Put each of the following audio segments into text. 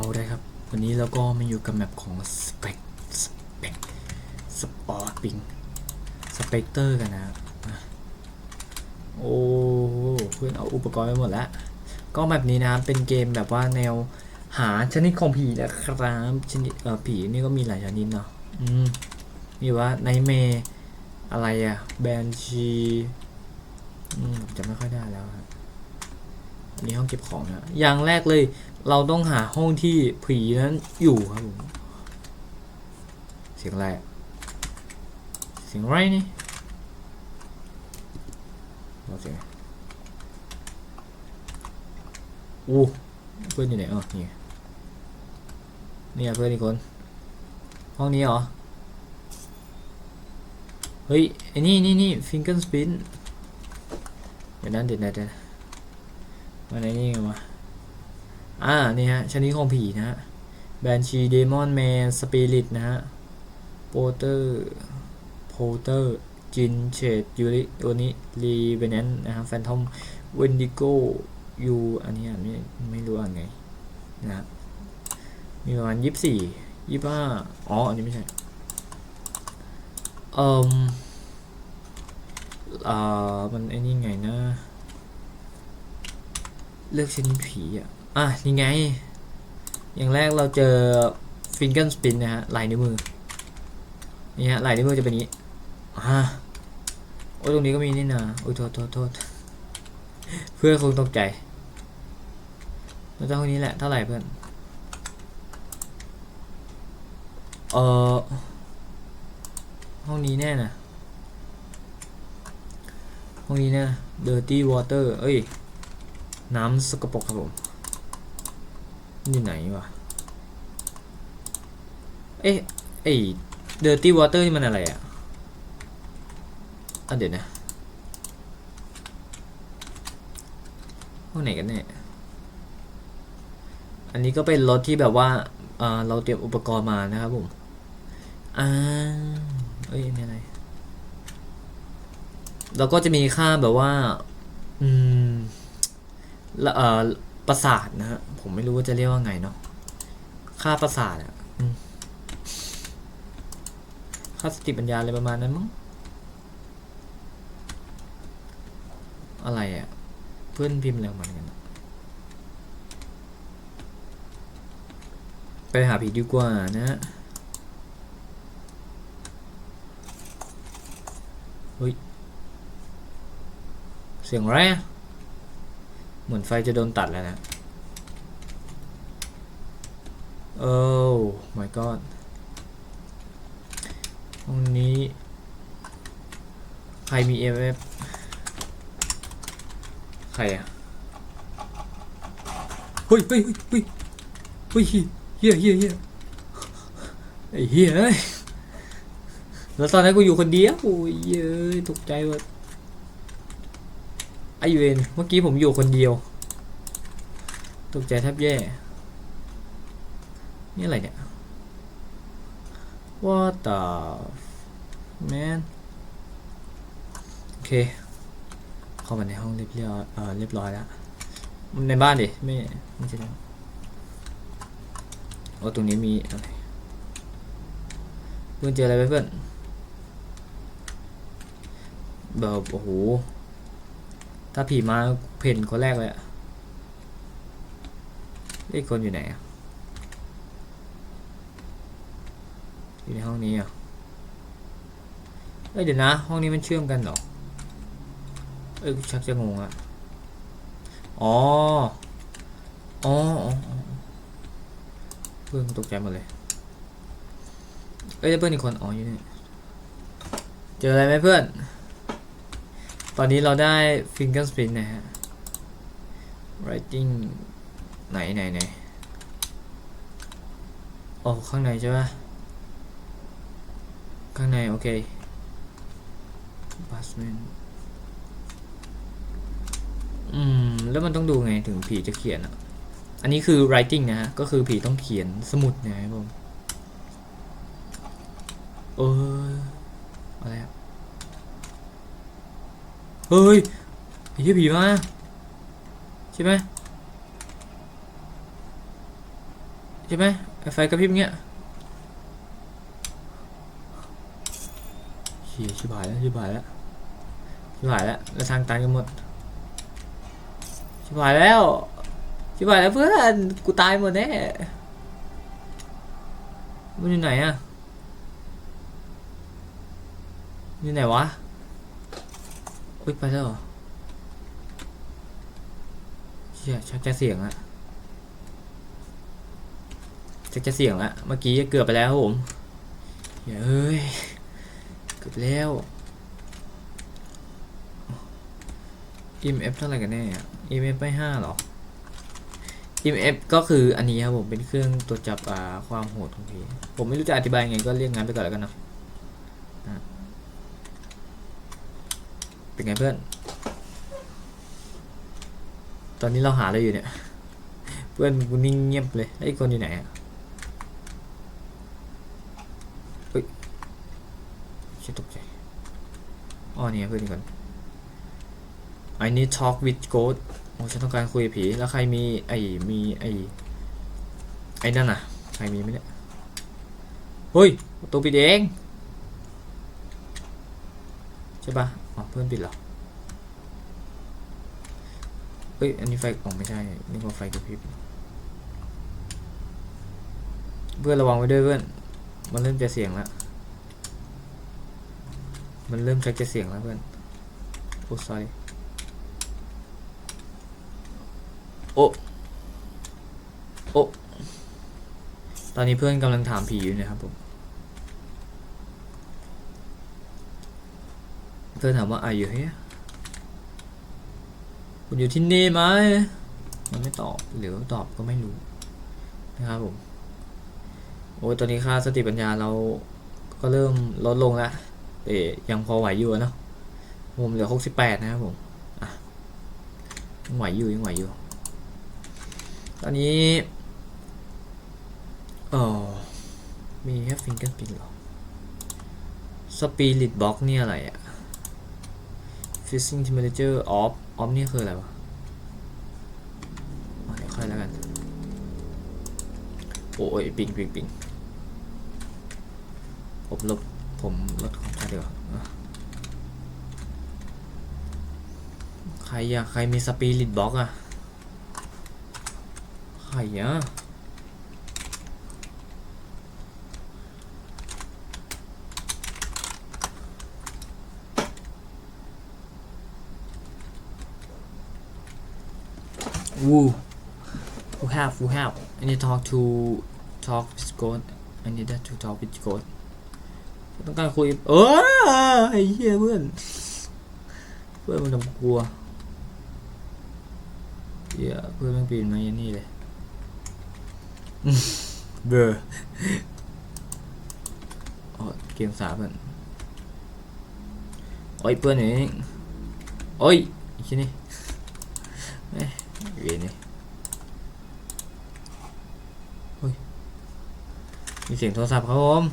เอาได้ครับ วันนี้เราก็มาอยู่กับแมปของสเปกสเปกสปอร์ติงสเปกเตอร์กันนะโอ้เพื่อนเอาอุปกรณ์ไปหมดแล้ว ก็แบบนี้นะเป็นเกมแบบว่าแนวหาชนิดของผีนะครับชนิดเอ่อผีนี่ก็มีหลายชนิดเนาะอืมมีว่าไนเมอะไรอะแบนชีอืมจะไม่ค่อยได้แล้วครับ นนี้ห้องเก็บของนะอย่างแรกเลย เราต้องหาห้องที่ผีนั้นอยู่ครับผมเสียงอะไรอะเสียงไรนี่เราเสียงอะไรอู้เพื่อนอยู่ไหนอ๋อนี่นี่เพื่อนอีกคน ห้องนี้เหรอ เฮ้ยไอ้นี่นี่นี่ฟิงเกิลสปินเดี๋ยวนั้นเดี๋ยวนะเดี๋ยว มาไหนนี่กันวะ อ่า นี่ฮะ ชนิดของผีนะฮะ แบนชีเดมอนแมน สปิริตนะฮะ โปเตอร์ โพเตอร์ จินเชดยูริตัวนี้รีเวนนนะฮะแฟนทอมเวนดิโกยูอันนี้อ่านไม่ไม่รู้อ่านไงนะมีประมาณยี่สิบสี่ยี่ห้าอ๋อ อันนี้ไม่ใช่เอ่มอ่ามันไอ้นี่ไงนะ เลือกชนิดผีอะ อะนี่ไง อย่างแรกเราเจอฟิงเกิลสปินนะฮะลายนิ้วมือ นี่ฮะลายนิ้วมือจะเป็นนี้อ่าโอ้ยตรงนี้ก็มีนี่นะโอ้ยโทษโทษโทษเพื่อนคงตกใจเราจะห้องนี้แหละเท่าไหร่เพื่อน เออห้องนี้แน่นะห้องนี้น่ dirty water เอ้ย น้ำสกปรกครับผมนี่อยู่ไหนวะ เอ๊ะไอ้ dirty water นี่มันอะไรอะอะเดี๋ยวนะห้องไหนกันเนี่ยอันนี้ก็เป็นรถที่แบบว่าเออเราเตรียมอุปกรณ์มานะครับผมอ่าเอ้ยนี่อะไรแล้วก็จะมีค่าแบบว่า อืม เอ่อประสาทนะฮะผมไม่รู้ว่าจะเรียกว่าไงเนาะค่าประสาทอะค่าสติปัญญาอะไรประมาณนั้นมั้งอะไรอะเพื่อนพิมพ์อะไรของมันกันไปหาผีดีกว่านะฮะเฮ้ยเสียงอะไรอะ เหมือนไฟจะโดนตัดแล้วนะ โอ้ my god ห้องนี้ ใครมี AF ใครอะเฮ้ยเฮ้ยเฮ้ยเฮ้ยเฮียเฮียเฮียไอ้เฮียเอ้ยแล้วตอนนั้นกูอยู่คนเดียวโอ้ยเย้ยตกใจว่ะ ไอเวนเมื่อกี้ผมอยู่คนเดียวตกใจแทบแย่ นี่อะไรเนี่ย What the man โอเค เข้ามาในห้องเรียบร้อยเออเรียบร้อยแล้ว ในบ้านดิ ไม่ ไม่ใช่ในโอ้ตรงนี้มีอะไรเพื่อนเจออะไรไหมเพื่อนแบบโอ้โห ถ้าผีมาเพ่นคนแรกเลยอะเลขคนอยู่ไหนอะอยู่ในห้องนี้อะเอ้ยเดี๋ยวนะ ห้องนี้มันเชื่อมกันเหรอ เอ้ยชักจะงงอะอ๋อ อ๋ออเพื่อนตกใจหมดเลย เอ้ยเพื่อนอีกคน อ๋ออยู่นี่ เจออะไรไหมเพื่อน ตอนนี้เราได้ fingerprint นะฮะ writing ไหนไหนไหนโอ้ข้างในใช่ปะข้างใน โอเค basement อืม แล้วมันต้องดูไงถึงผีจะเขียนอะ อันนี้คือ writing นะฮะ ก็คือผีต้องเขียนสมุดนะครับผม เอออะไรอะ เฮ้ยไอ้ที่ผีมาใช่ไหมใช่ไหมไอไฟกระพริบเงี้ยเฮียชิบหายแล้วชิบหายแล้วชิบหายแล้วแล้วทางตันกันหมดชิบหายแล้วชิบหายแล้วเพื่อนกูตายหมดแน่มันอยู่ไหนอะอยู่ไหนวะ อุ้ยไปแล้วเหรอเชี่ยชักจะเสียงอะจะจะเสี่ยงละเมื่อกี้เกือบไปแล้วผมเฮ้ยเกือบแล้ว EMF เท่าไหร่กันแน่อะ EMF ไม่ห้าหรอ EMF ก็คืออันนี้ครับผมเป็นเครื่องตรวจจับความโหดของผีผมไม่รู้จะอธิบายยังไงก็เรียกงั้นไปก่อนแล้วกันนะ เป็นไงเพื่อน ตอนนี้เราหาอะไรอยู่เนี่ย เพื่อนกูนิ่งเงียบเลยแล้คนอยู่ไหนอะเฮ้ยชิตกใจอ๋อเนี่ยเพื่อนก่อน I need talk with ghost โอ้ฉันต้องการคุยกับผี แล้วใครมีไอ้มีไอ้ไอ้นั่นน่ะ ใครมีไหมเนี่ย เฮ้ยประตูปิดเองใช่ปะ อ๋อเพื่อนปิดเหรอเฮ้ย อันนี้ไฟอ๋อไม่ใช่ นี่ว่าไฟกระพริบ เพื่อนระวังไว้ด้วยเพื่อน มันเริ่มจะเสียงแล้ว มันเริ่มชักจะเสียงแล้วเพื่อน โอ้ sorry โอ้ โอ้ ตอนนี้เพื่อนกำลังถามผีอยู่นะครับผม เพื่อถามว่า are you here คุณอยู่ที่นี่ไหม มันไม่ตอบ หรือตอบก็ไม่รู้ นะครับผม โอ้ยตอนนี้ค่าสติปัญญาเราก็เริ่มลดลงแล้วแต่ยังพอไหวอยู่อะเนาะผมเหลือหกสิบแปดนะครับผมอะยังไหวอยู่ยังไหวอยู่ ตอนนี้เออมีแค่ฟิงเกิลปินหรอสปีริตบ็อกนี่อะไรอะ Fishing Temperature Off Off นี่คืออะไรวะอ๋อเดี๋ยวค่อยแล้วกัน โอ้ยปิงปิงปิงผมลบผมลดความช้าดีกว่าใครอะใครมีสปีริตบล็อกอะใครอะ วู who have who have I need to talk to talk with God I need that to talk with God ต้องการคุยเออไอ้เหี้ยเพื่อนเพื่อนมันทำกลัวเหี้ยเพื่อนมันปีนมาอย่างนี้เลยอืมเบอร์อ๋อเกมสามเพื่อนโอ้ยเพื่อนนี่โอ้ยไอ้ชิ้นนี่ เอ้ยเวียนนี่เฮ้ย มีเสียงโทรศัพท์ครับผม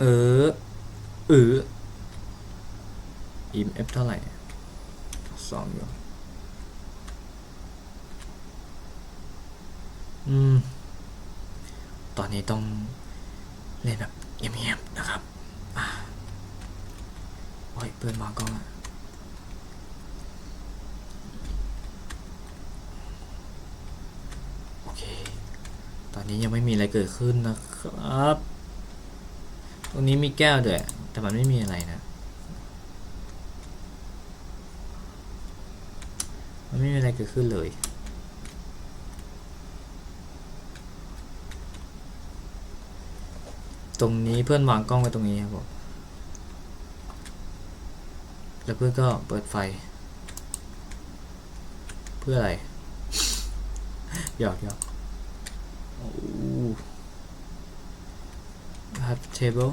เออเออ EMF เอฟเท่าไหร่สองอยู่ อืม ตอนนี้ต้องเล่นแบบเงียบๆนะครับ ยเพื่อนมากล้องโอเค ตอนนี้ยังไม่มีอะไรเกิดขึ้นนะครับ ตรงนี้มีแก้วด้วย แต่มันไม่มีอะไรนะ มันไม่มีอะไรเกิดขึ้นเลยตรงนี้เพื่อนวางกล้องไว้ตรงนี้ครับผม แล้วเพื่อนก็เปิดไฟ เพื่ออะไร หยอกหยอกโอ้ have table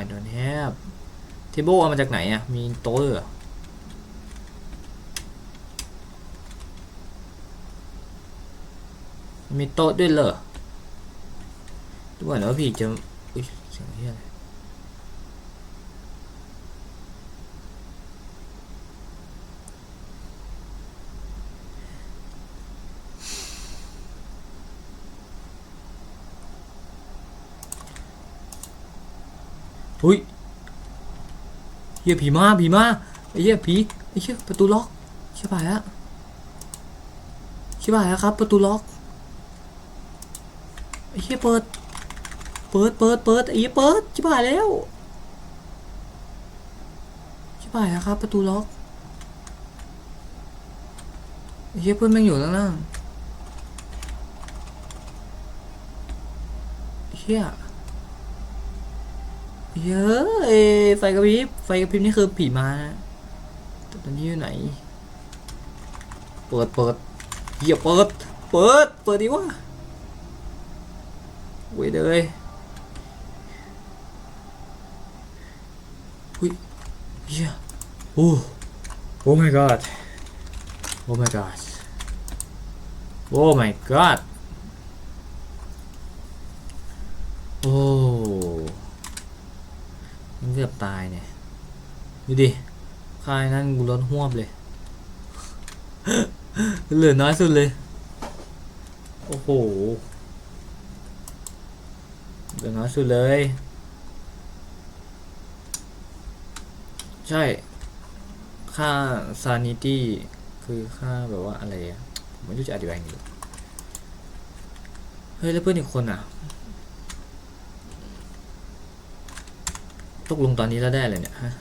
I don't have table เอามาจากไหนอะมีโต๊ะเหรอมีโต๊ะด้วยเหรอดูก่อนนะว่าพี่จะอุ้ยเสียงเฮียอะไร หุ้ยเฮียผีมาผีมาไอ้เฮียผีไอ้เฮียประตูล็อกชิบหายแล้วชิบหายแล้วครับ ประตูล็อกไอ้เฮียเปิด เปิดเปิดเปิดไอ้เฮียเปิดชิบหายแล้วชิบหายแล้วครับ ประตูล็อกไอ้เฮียเพื่อนแม่งอยู่ข้างล่างเฮีย เยอะเอไฟกระพริบไฟกระพริบนี่คือผีมานะแต่ตอนนี้อยู่ไหน เปิดเปิดเหี้ยเปิด เปิด เปิดดิวะเว้ยเลยหุ้ยเหี้ยโอ้โอ้ my god โอ้ my god โอ้ my god โอ้มันเกือ ตายเนี่ยดูดิคายนั่นกูรถหวบเลย เหลือน้อยสุดเลย โอ้โหเหลือน้อยสุดเลย ใช่ ค่า sanity คือค่าแบบว่าอะไรอะมไม่รู้จะอธิบายยังไงเฮ้ย แล้วเพื่อนอีกคนอะ ตกลงตอนนี้แล้วได้เลยเนี่ยฮะ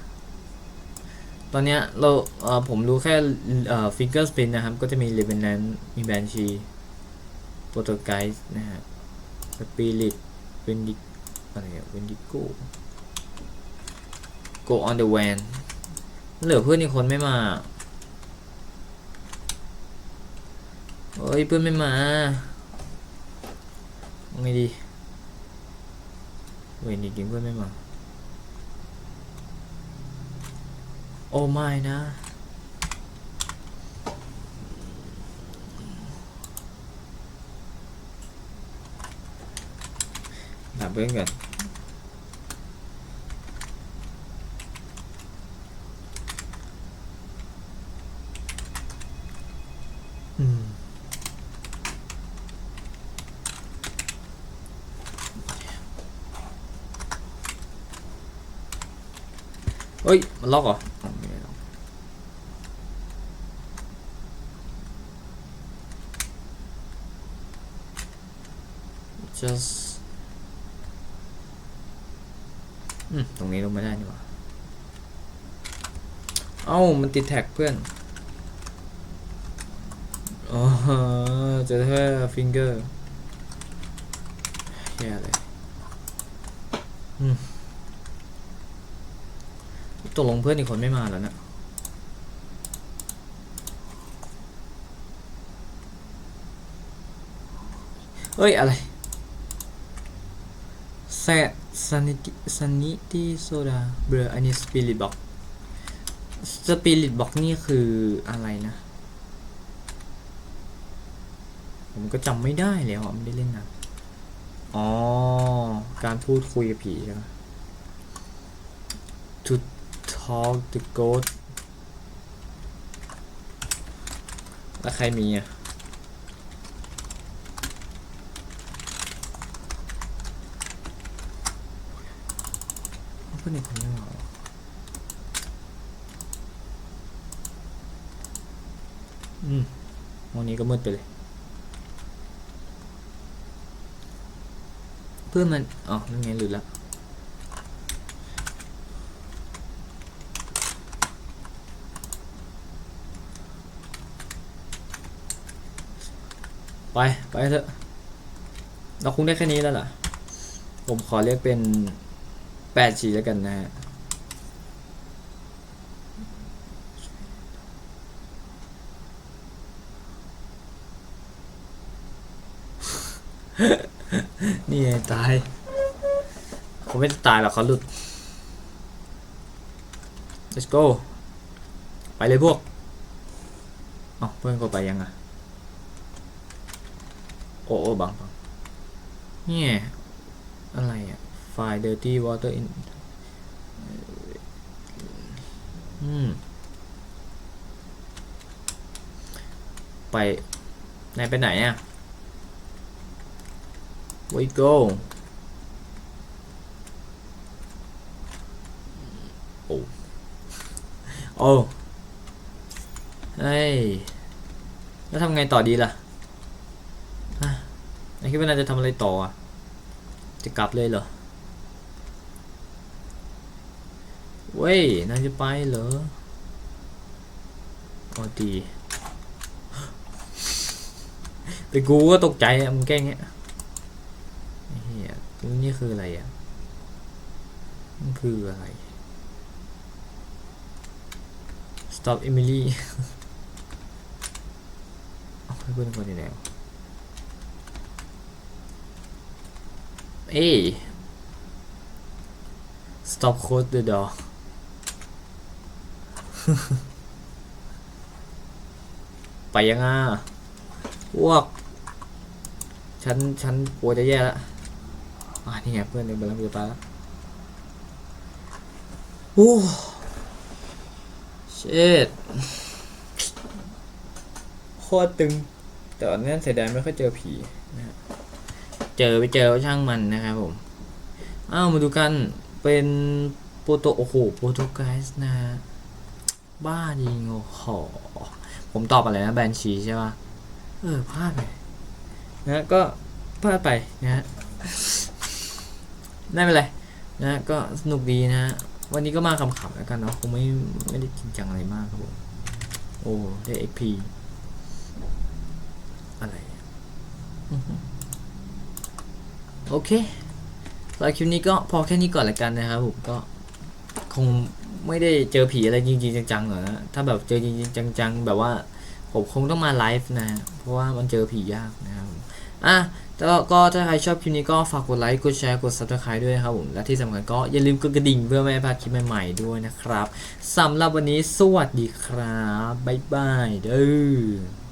ตอนเนี้ยเราเออผมรู้แค่เอ่อ finger spin นะครับ ก็จะมี revenant มี banshee poltergeist นะฮะ spirit vendic อะไรอะ vendigo go on the van เหลือเพื่อนอีกคนไม่มาเฮ้ยเพื่อนไม่มาเอาไงดีเว้ยจริงๆเพื่อนไม่มา อ้ไม่นะดับเบิ้ลก่อนอืมเฮ้ย มันล็อกเหรออ๋อไม่ได้ล็อก just อืม ตรงนี้ลงไม่ได้นี่หว่า เอ้ามันติดแท็กเพื่อนอ๋อเจะแค่ฟิงเกอร์แย่เลยอืมตกลงเพื่อนอีกคนไม่มาแล้วนะเอ้ย อะไรแซซันิตซันิติโซดาเบรออันนี้สปิริตบ็อก สปิริตบ็อกนี่คืออะไรนะ ผมก็จำไม่ได้แล้วอะไม่ได้เล่นนะอ๋อ การพูดคุยกับผีใช่ไหม to talk the ghost แล้วใครมีอะเพื่อนอีกคนไม่มหรออืมวันนี้ก็มืดไปเลย เพื่อนมันอ๋อนั่นไงหลุดละไป ไปเถอะ เราคงได้แค่นี้แล้วล่ะ ผมขอเรียกเป็นแปดชีแล้วกันนะฮะ นี่ไงตายเขาไม่ตายหรอกเขาหลุด let's go ไปเลยพวกอ้าเพื่อนก็ไปยังอะ โอ้โอ้บังบังเนี่ยอะไรอะไฟ dirty water in อืม ไปนายไปไหนอะ we go โอ้เฮ้ยแล้วทำไงต่อดีล่ะไอ้คิดว่านายจะทำอะไรต่ออะ จะกลับเลยเหรอ เว้ยนายจะไปเหรอโอดีแต่กูก็ตกใจอะมึงแกล้งเงี้ย นี่คืออะไรอะมันคืออะไร stop Emily เอาเพื่อนคนที่ไหนวเอ้ stop close the door ไปยังอะวกฉัน ฉันกลัวจะแย่แล้ว อ่านี่ไงเพื่อนเดินไปแล้วกูจะไปแล้วโอ้เช็ดโคตรตึง แต่อนนี้เสียดายไม่ค่อยเจอผีนะเจอไปเจอช่างมันนะครับผมอ้าวมาดูกันเป็นโปรโตโอ้โหโปรโตไกส์นะฮะบ้าจริงโอ้โหผมตอบอะไรนะแบนชีใช่ป่ะเออพลาดไปนะก็พลาดไปนะฮะ ไม่เป็นไรนะก็สนุกดีนะฮะวันนี้ก็มาขำๆแล้วกันเนาะคงไม่ไม่ได้จริงจังอะไรมากครับผมโอ้ได้ XP อะไรอะอือฮึโอเคสำหรับคลิปนี้ก็พอแค่นี้ก่อนละกันนะครับผมก็คงไม่ได้เจอผีอะไรจริงๆจังๆหรอกนะถ้าแบบเจอจริงๆจังๆแบบว่าผมคงต้องมาไลฟ์นะ เพราะว่ามันเจอผียากนะครับผมอะ ก็ถ้าใครชอบคลิปนี้ก็ฝากกดไลค์ กดแชร์ กด subscribe ด้วยนะครับผม และที่สำคัญก็อย่าลืมกดกระดิ่งเพื่อไม่ให้พลาดคลิปใหม่ๆด้วยนะครับสำหรับวันนี้สวัสดีครับ บ๊ายบายเด้อ